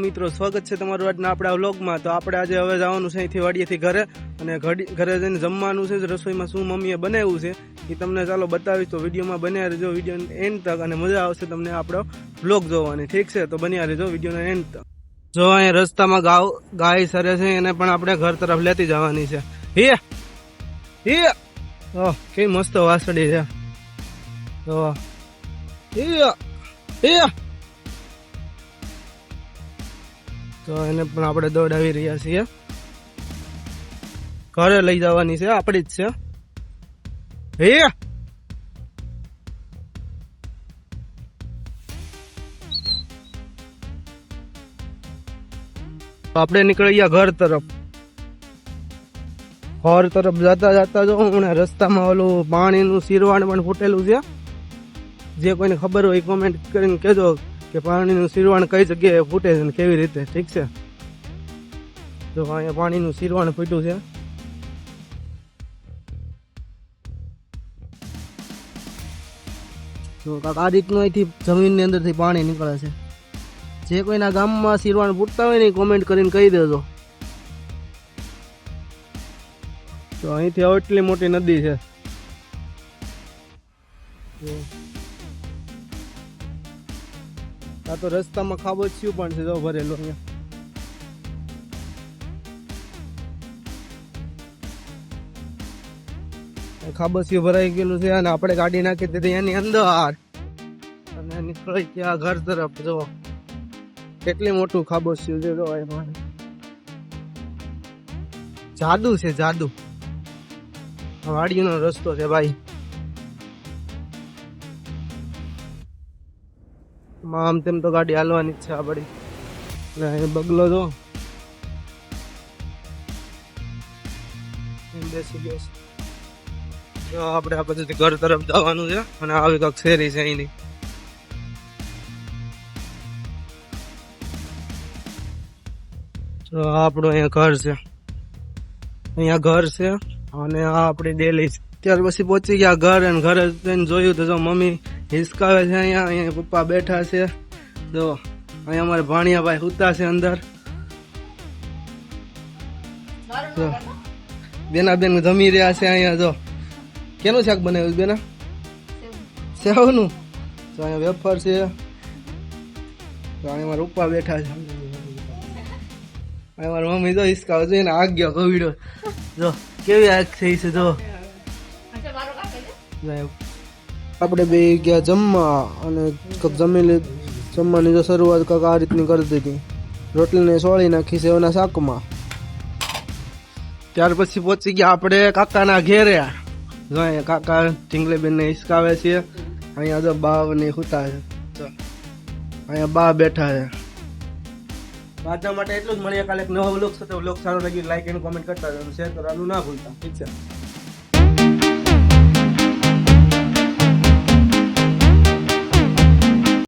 મિત્રો, સ્વાગત છે તમારું આજના આપણા વ્લોગમાં. તો આપણે આજે હવે જવાનું છે અહીંથી વાડીએથી ઘરે. અને ઘરે જઈને જમવાનું છે રસોઈમાં શું મમ્મીએ બનાવ્યું છે એ તમને ચાલો બતાવીશ. તો વિડીયોમાં બન્યા રહેજો વીડિયો એન્ડ તક, અને મજા આવશે તમને આપણો વ્લોગ જોવાની. ઠીક છે? તો બન્યા રહેજો, વિડીયોનો એન્ડ તક. જો અહીંયા રસ્તામાં ગાવ ગાય સરે છે, એને પણ આપણે ઘર તરફ લેતી જવાની છે. હે હે ઓહ, કેવી મસ્ત વાસડી છે. ઓ હે હે તો એને પણ આપણે દોડાવી રહ્યા છીએ. ઘરે લઈ જવાની છે, આપણી જ છે. હે? આપણે નીકળી ગયા ઘર તરફ. ઘર તરફ જતા જતા જો હમણાં રસ્તામાં ઓલું પાણીનું સિરવાણ પણ ફૂટેલું છે. જે કોઈને ખબર હોય કોમેન્ટ કરીને કહેજો. કે પાણીનું સિરવાણ કઈ જગ્યાએ ફૂટે છે અને કેવી રીતે? ઠીક છે? જો અહીંયા પાણીનું સિરવાણ ફૂટ્યું છે. જો કાંક આ રીતનું અહીંથી જમીનની અંદરથી પાણી નીકળે છે. જે કોઈના ગામમાં સિરવાણ ફૂટતા હોય ને કોમેન્ટ કરીને કહી દેજો. તો અહીંથી આટલી મોટી નદી છે. આ તો રસ્તામાં ખાબોચિયું પણ છે, જો ભરેલું અહીંયા. ખાબસિયું ભરાઈ ગયેલું છે અને આપણે ગાડી નાખી દીધી એની અંદર. અને નીકળી ગયા ઘર તરફ, જો. કેટલી મોટું ખાબસિયું છે, જો એમાં. જાદુ છે, જાદુ. વાડીનો રસ્તો છે, ભાઈ. આમ તેમ તો ગાડી હાલવાની જ છે આપણી એટલે અહીં બગલો જો. આપણે આ પછી ઘર તરફ જવાનું છે અને આવી કાંક શેરી છે અહીંની. આપણું અહીંયા ઘર છે. અહીંયા ઘર છે અને આ આપણી ડેલી ત્યાર પછી પહોંચી ગયા ઘર અને ઘરે જઈને જોયું તો જો મમ્મી હિસકાવે છે અહીંયા અહીંયા પપ્પા બેઠા છે. તો અહીંયા અમારે ભાણિયાભાઈ સૂતા છે અંદર. બેના બેન જમી રહ્યા છે અહીંયા, જો. કેનું શાક બનાવ્યું બેના? સેવનું. તો અહીંયા વેફર છે. અહીંયા પપ્પા બેઠા છે. અહીંયા મારી મમ્મી જો હિસકાવે એને આગ ગયો કોવિડ જો, કેવી આગ થઈ છે, જો. આપણે બે ગયા જમવા અને જમી લે જમવાની જો શરૂઆત કાંક આ રીતની કરી દીધી. રોટલીને સોળી નાખી એના શાકમાં. ત્યાર પછી પહોંચી ગયા આપણે કાકાના ઘેરે. અહીંયા કાકા ઢીંગલીબેનને હિસકાવે છે. અહીંયા જો બા ને હુતા છે. અહીંયા બા બેઠા છે. આજના માટે એટલું જ મળીએ. કાલે એક નવો વ્લોગ સાથે. વ્લોગ સારો લાગ્યો લાઈક એન્ડ કોમેન્ટ કરતા શેર કરવાનું ના ભૂલતા. ઠીક છે?